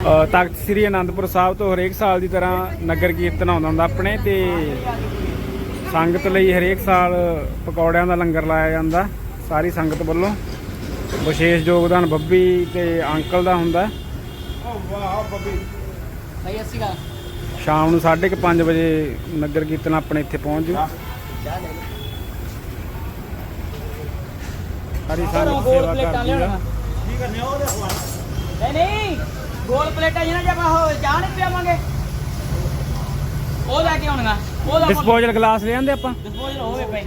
ਤਖਤ ਸ੍ਰੀ ਅਨੰਦਪੁਰ ਸਾਹਿਬ ਤੋਂ ਹਰੇਕ ਸਾਲ ਦੀ ਤਰ੍ਹਾਂ ਨਗਰ ਕੀਰਤਨ ਆਉਂਦਾ ਹੁੰਦਾ ਆਪਣੇ ਤੇ ਸੰਗਤ ਲਈ ਹਰੇਕ ਸਾਲ ਪਕੌੜਿਆਂ ਦਾ ਲੰਗਰ ਲਾਇਆ ਜਾਂਦਾ, ਸਾਰੀ ਸੰਗਤ ਵੱਲੋਂ। ਵਿਸ਼ੇਸ਼ ਯੋਗਦਾਨ ਬੱਬੀ ਤੇ ਅੰਕਲ ਦਾ ਹੁੰਦਾ। ਭਾਈ ਅਸੀਂ ਗਾ ਸ਼ਾਮ ਨੂੰ 5:30 ਵਜੇ ਨਗਰ ਕੀਰਤਨ ਆਪਣੇ ਇੱਥੇ ਪਹੁੰਚ ਜੂ। ਸਾਰੀ ਸੰਗਤ ਸੇਵਾ ਕਰਦੀ ਆ। ਲਿਆਉਣਾ ਨਹੀਂ ਨਹੀਂ। ਗੋਲ ਪਲੇਟਾਂ ਜਿਹਨਾਂ ਜੇ ਆਪਾਂ ਉਹ ਚਾਹ ਨਹੀਂ ਪਿਆਵਾਂਗੇ। ਉਹ ਲੈ ਕੇ ਆਉਣਗਾ ਉਹਦਾ ਡਿਸਪੋਜ਼ਲ ਗਲਾਸ ਲੈ ਆਂਦੇ ਆਪਾਂ। ਡਿਸਪੋਜ਼ਲ ਹੋਵੇ ਭਾਈ।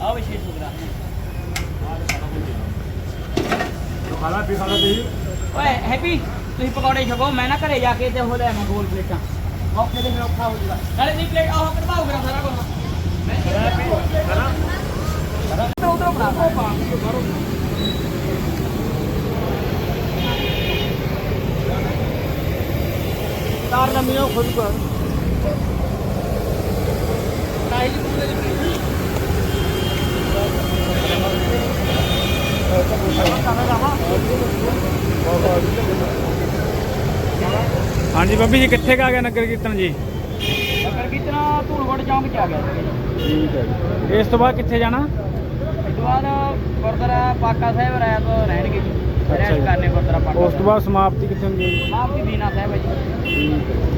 ਆਹ ਵਿਸ਼ੇਸ਼ ਸੁਵਿਧਾ ਓਏ ਹੈਪੀ ਤੁਸੀਂ ਪਕੌੜੇ ਛਕੋ ਮੈਂ ਨਾ ਘਰੇ ਜਾ ਕੇ ਤੇ ਉਹ ਲੈ ਆਵਾਂ ਗੋਲ ਪਲੇਟਾਂ। ਔਖੇ ਦੇ ਫਿਰ ਔਖਾ ਹੋ ਜੂਗਾ ਨਾਲੇ ਦੀ ਪਲੇਟ ਆਹ ਕਰਵਾਓ ਕਰਾਂ ਸਾਰਾ ਕੁਝ ਮੈਂ ਉਧਰ ਬਣਾ ਉਹ ਪਾ ਤਾਰ ਨਮੀਓ ਖੁਦ ਕਰ। ਟਾਈਲ ਪੂਰੇ ਦੀ ਹਾਂਜੀ ਬੱਬੀ ਜੀ ਕਿੱਥੇ ਕਾ ਗਿਆ ਨਗਰ ਕੀਰਤਨ ਜੀ? ਨਗਰ ਕੀਰਤਨ ਧੂਲਗੜ ਚੌਂਕ ਚ ਆ ਗਿਆ ਠੀਕ ਹੈ ਜੀ। ਇਸ ਤੋਂ ਬਾਅਦ ਕਿੱਥੇ ਜਾਣਾ? ਇਸ ਤੋਂ ਬਾਅਦ ਗੁਰਦੁਆਰਾ ਪਾਕਾ ਸਾਹਿਬ ਰਾਇਤ ਰਹਿਣਗੇ ਜੀ। ਜੀ। ਕਰਨੇ ਗੁਰਦੁਆਰਾ ਪਾਕਾ ਉਸ ਤੋਂ ਬਾਅਦ ਸਮਾਪਤੀ ਕਿੱਥੇ ਹੁੰਦੀ ਹੈ ਜੀ? ਮਾਫ ਬੀਨਾ ਸਾਹਿਬ ਹੈ ਜੀ। ਠੀਕ ਹੈ।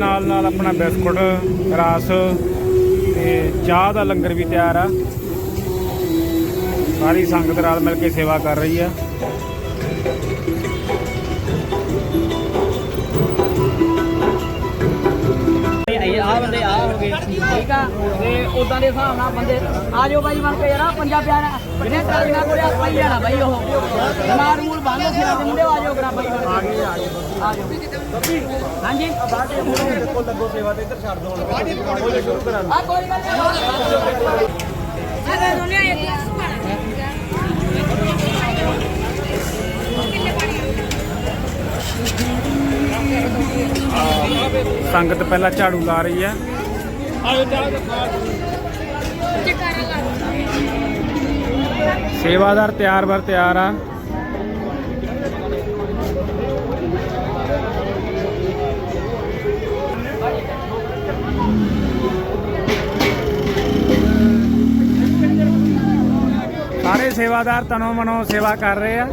ਨਾਲ ਨਾਲ ਆਪਣਾ ਬਿਸਕੁਟ, ਰਸ ਤੇ ਚਾਹ ਦਾ ਲੰਗਰ ਵੀ ਤਿਆਰ ਆ। ਸਾਰੀ ਸੰਗਤ ਰਲ ਮਿਲ ਕੇ ਸੇਵਾ ਕਰ ਰਹੀ ਆ। ਆ ਬੰਦੇ ਆ ਹੋ ਗਏ, ਠੀਕ ਆ? ਤੇ ਉਦਾਂ ਦੇ ਹਿਸਾਬ ਨਾਲ ਬੰਦੇ, ਆ ਜਾਓ ਬਾਈ ਬਣ ਕੇ ਯਾਰ ਪੰਜਾ ਪਿਆਰਾ ਜਿਹਨੇ ਕਾਲੀਆਂ ਕੋਲੇ ਆਪਾਂ ਹੀ ਜਾਣਾ ਬਾਈ ਉਹ। ਮਾਰ ਮੂਲ ਬੰਦ ਸਿਰਾਂ ਦੇ ਮੁੰਡੇ ਆ ਜਾਓ ਕਰਾ ਬਾਈ ਆ ਗਏ ਆ ਜਾਓ। ਆ ਜਾਓ ਹਾਂਜੀ? ਕੋਲ ਲੱਗੋ ਸੇਵਾ ਤੇ ਇੱਧਰ ਛੱਡ ਦੋ ਹੁਣ ਸ਼ੁਰੂ ਕਰਾਂ ਆ, ਕੋਈ ਗੱਲ ਨਹੀਂ ਅਗਰ ਉਹਨੇ ਆਇਆ ਗਲਾਸ ਕਿੰਨੇ ਪਾਣੀ ਸੰਗਤ ਪਹਿਲਾਂ ਝਾੜੂ ਲਾ ਰਹੀ ਹੈ। ਸੇਵਾਦਾਰ ਤਿਆਰ ਬਰ ਤਿਆਰ ਆ। ਸਾਰੇ ਸੇਵਾਦਾਰ ਤਨੋ ਮਨੋ ਸੇਵਾ ਕਰ ਰਹੇ ਆ।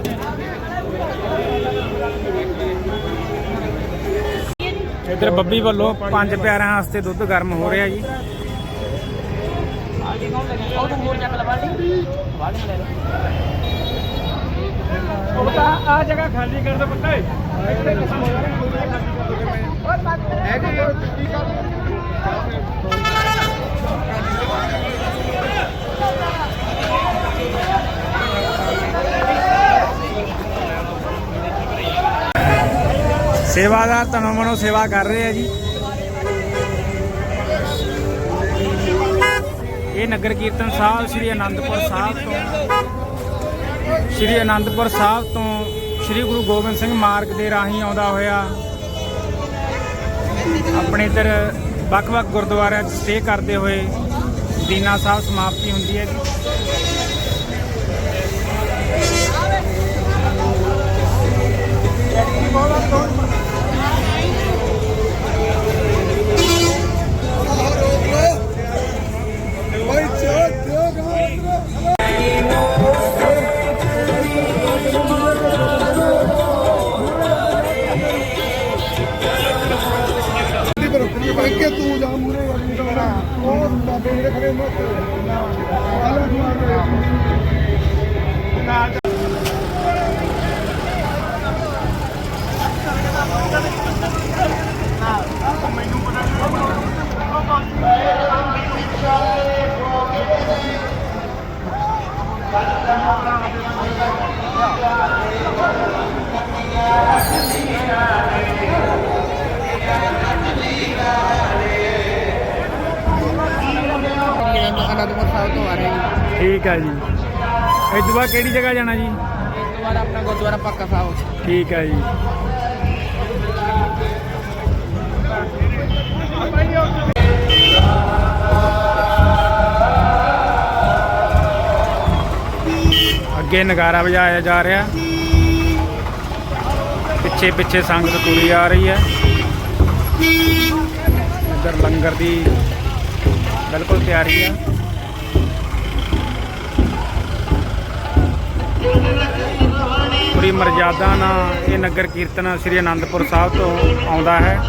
ਇਧਰ ਬੱਬੀ ਵੱਲੋਂ ਪੰਜ ਪਿਆਰਿਆਂ ਵਾਸਤੇ ਦੁੱਧ ਗਰਮ ਹੋ ਰਿਹਾ ਜੀ। ਆਗੇ ਉਹ ਤੂੰ ਹੋਰ ਚੱਕ ਲੈ ਬਾਲਟੀ ਬਾਲਟੀ ਲੈ ਲੈ ਉਹ ਤਾਂ ਜਗ੍ਹਾ ਖਾਲੀ ਕਰ ਸੇਵਾਦਾਰ ਤਨੋਂ ਮਨੋਂ ਸੇਵਾ ਕਰ ਰਹੇ ਆ ਜੀ। ਇਹ ਨਗਰ ਕੀਰਤਨ ਸਾਹਿਬ ਸ੍ਰੀ ਅਨੰਦਪੁਰ ਸਾਹਿਬ ਤੋਂ, ਸ੍ਰੀ ਅਨੰਦਪੁਰ ਸਾਹਿਬ ਤੋਂ ਸ੍ਰੀ ਗੁਰੂ ਗੋਬਿੰਦ ਸਿੰਘ ਮਾਰਗ ਦੇ ਰਾਹੀਂ ਆਉਂਦਾ ਹੋਇਆ। ਆਪਣੇ ਇੱਧਰ ਵੱਖ-ਵੱਖ ਗੁਰਦੁਆਰਿਆਂ 'ਚ ਸਟੇ ਕਰਦੇ ਹੋਏ ਦੀਨਾ ਸਾਹਿਬ ਸਮਾਪਤੀ ਹੁੰਦੀ ਹੈ ਜੀ। ਅੱਗੇ ਠੀਕ ਹੈ ਜੀ। ਇਸ ਤੋਂ ਬਾਅਦ ਕਿਹੜੀ ਜਗ੍ਹਾ ਜਾਣਾ ਜੀ? ਇਸ ਤੋਂ ਬਾਅਦ ਆਪਣਾ ਗੁਰਦੁਆਰਾ ਪੱਕਾ ਸਾਹਿਬ। ਠੀਕ ਹੈ ਜੀ। ਅੱਗੇ ਨਗਾਰਾ ਵਜਾਇਆ ਜਾ ਰਿਹਾ। ਪਿੱਛੇ ਪਿੱਛੇ ਸੰਗਤ ਤੁਰੀ ਆ ਰਹੀ ਹੈ। ਇੱਧਰ ਲੰਗਰ ਦੀ ਬਿਲਕੁਲ ਤਿਆਰੀ ਆ। ਪੂਰੀ ਮਰਜ਼ਾਦਾ ਨਾਲ ਇਹ ਨਗਰ ਕੀਰਤਨ ਸ੍ਰੀ ਅਨੰਦਪੁਰ ਸਾਹਿਬ ਤੋਂ ਆਉਂਦਾ ਹੈ।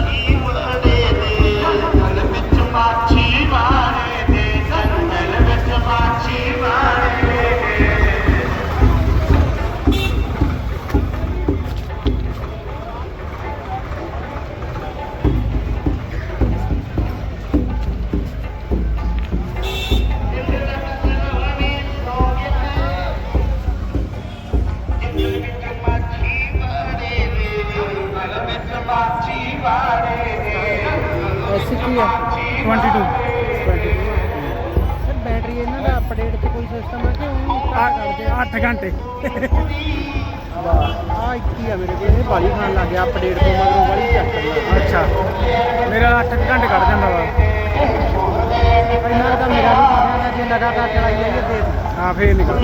ਐਸੀ ਕੀ ਹੈ 22 ਸਰ ਬੈਟਰੀ ਇਹਨਾਂ ਦਾ ਅਪਡੇਟ ਤੇ ਕੋਈ ਸਿਸਟਮ ਹੈ ਕਿ ਉਹ 8 ਘੰਟੇ ਆ? ਇੱਕ ਹੀ ਆ ਮੇਰੇ ਕੋਲ ਇਹ ਬਾਲੀ ਖਾਣ ਲੱਗ ਗਿਆ ਅਪਡੇਟ ਤੋਂ ਮਗਰੋਂ ਬਾਲੀ ਚੱਕ ਕਰਨਾ ਅੱਛਾ। ਮੇਰਾ 8 ਘੰਟੇ ਕੱਢ ਜਾਂਦਾ ਵਾ। ਇਹਨਾਂ ਦਾ ਮੇਰਾ ਵੀ ਖਾਣਾ ਜੇ ਲਗਾਤਾਰ ਚਲਾਈ ਜਾਈਏ ਫੇਰ। ਹਾਂ ਫੇਰ ਨਿਕਲ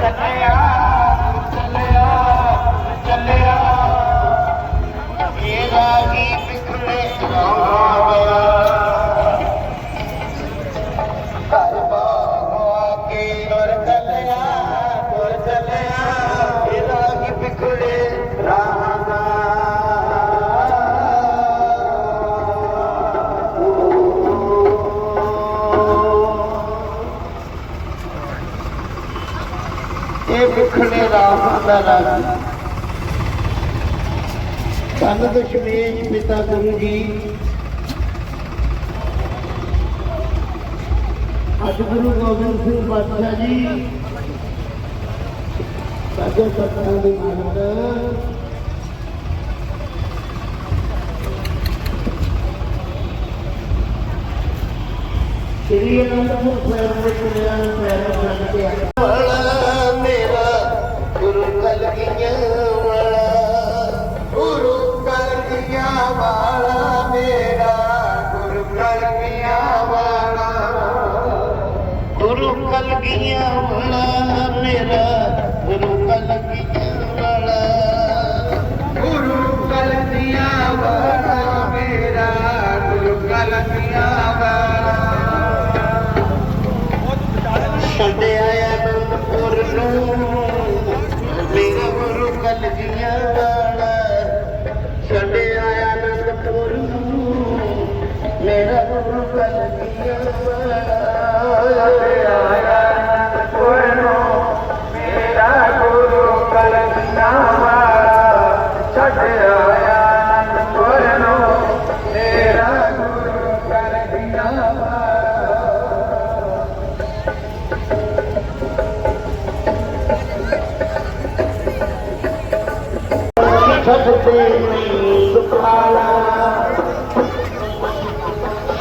ਚੱਲਿਆ ਚੱਲਿਆ ਚੱਲਿਆ ਇਹ ਰਾਗੀ ਬਿਖਰੇ ਆਵਾ ਰਾਮ ਦਾ ਰਾਗ ਧੰਨ ਦਸ਼ਮੇਸ਼ ਪਿਤਾ ਗੁਰੂ ਜੀ ਅੱਜ ਗੁਰੂ ਗੋਬਿੰਦ ਸਿੰਘ ਪਾਤਸ਼ਾਹ ਜੀ ਸਾਜੋ ਸਤਨਾਮ ਦੇ ਮਾਲਕ ਸ੍ਰੀ ਅਨੰਦਪੁਰ ਸਾਹਿਬ ਦੇ ਕੁੜੀਆਂ ਨੂੰ ਪੈਰ ਛੱਡ ਕੇ ਆਇਆ ਛੱਡਿਆ ਅਨੰਦਪੁਰ ਨੂੰ।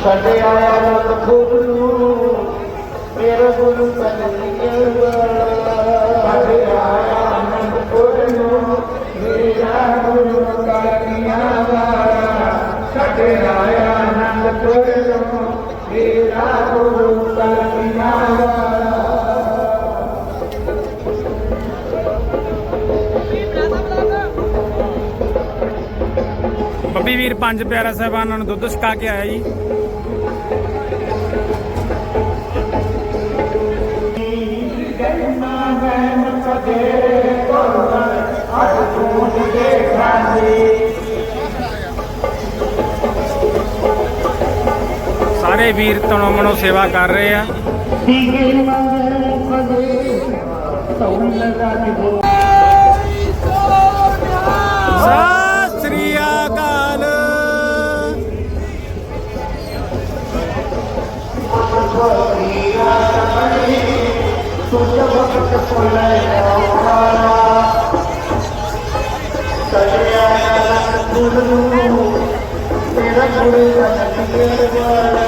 ਛੱਡੇ ਆਇਆ ਰੰਗਪੁਰ ਨੂੰ ਮੇਰਾ ਗੁਰੂ ਕਲਗੀਆਂ ਵਾਲਾ ਛੱਡੇ ਆਇਆ ਰੰਗਪੁਰ ਨੂੰ ਮੇਰਾ ਗੁਰੂ ਕਲਗੀਆਂ ਵਾਲਾ ਛੱਡੇ ਆਇਆ ਰੰਗਪੁਰ ਨੂੰ ਮੇਰਾ ਗੁਰੂ ਕਲਗੀਆਂ ਵਾਲਾ ਬੱਬੀ ਵੀਰ, ਪੰਜ ਪਿਆਰਾ ਸਾਹਿਬਾਨਾਂ ਨੂੰ ਦੁੱਧ ਛਕਾ ਕੇ ਆਇਆ ਜੀ। ਸਾਰੇ ਵੀਰ ਤਣੋ ਮਨੋ ਸੇਵਾ ਕਰ ਰਹੇ ਆ ਸਤਿ ਸ੍ਰੀ ਅਕਾਲ ਤੂੰ ਜਬ ਵਕਤ ਕੋਲੇ ਆਵਾਰਾ ਤਲਿਆ ਨਾ ਗੁਰੂ ਤੇਰਾ ਗੁਰੂ ਜਨਮ ਵਾਲਾ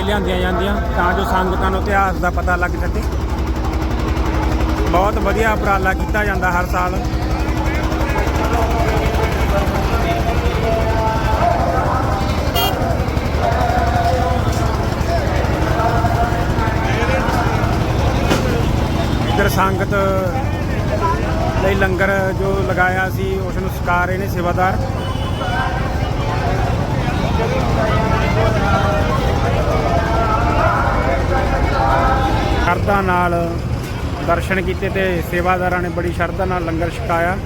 ਤੇ ਲਿਆਂਦੀਆਂ ਜਾਂਦੀਆਂ ਤਾਂ ਜੋ ਸੰਗਤਾਂ ਨੂੰ ਇਤਿਹਾਸ ਦਾ ਪਤਾ ਲੱਗ ਸਕੇ। ਬਹੁਤ ਵਧੀਆ ਉਪਰਾਲਾ ਕੀਤਾ ਜਾਂਦਾ ਹਰ ਸਾਲ। ਇੱਧਰ ਸੰਗਤ ਲਈ ਲੰਗਰ ਜੋ ਲਗਾਇਆ ਸੀ, ਉਸ ਨੂੰ ਸਕਾ ਰਹੇ ਨੇ ਸੇਵਾਦਾਰ ਉਹਨਾਂ ਨਾਲ ਦਰਸ਼ਨ ਕੀਤੇ ਤੇ ਸੇਵਾਦਾਰਾਂ ਨੇ ਬੜੀ ਸ਼ਰਧਾ ਨਾਲ ਲੰਗਰ ਛਕਾਇਆ।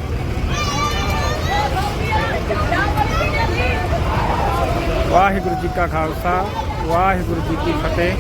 ਵਾਹਿਗੁਰੂ ਜੀ ਕਾ ਖਾਲਸਾ, ਵਾਹਿਗੁਰੂ ਜੀ ਕੀ ਫਤਿਹ।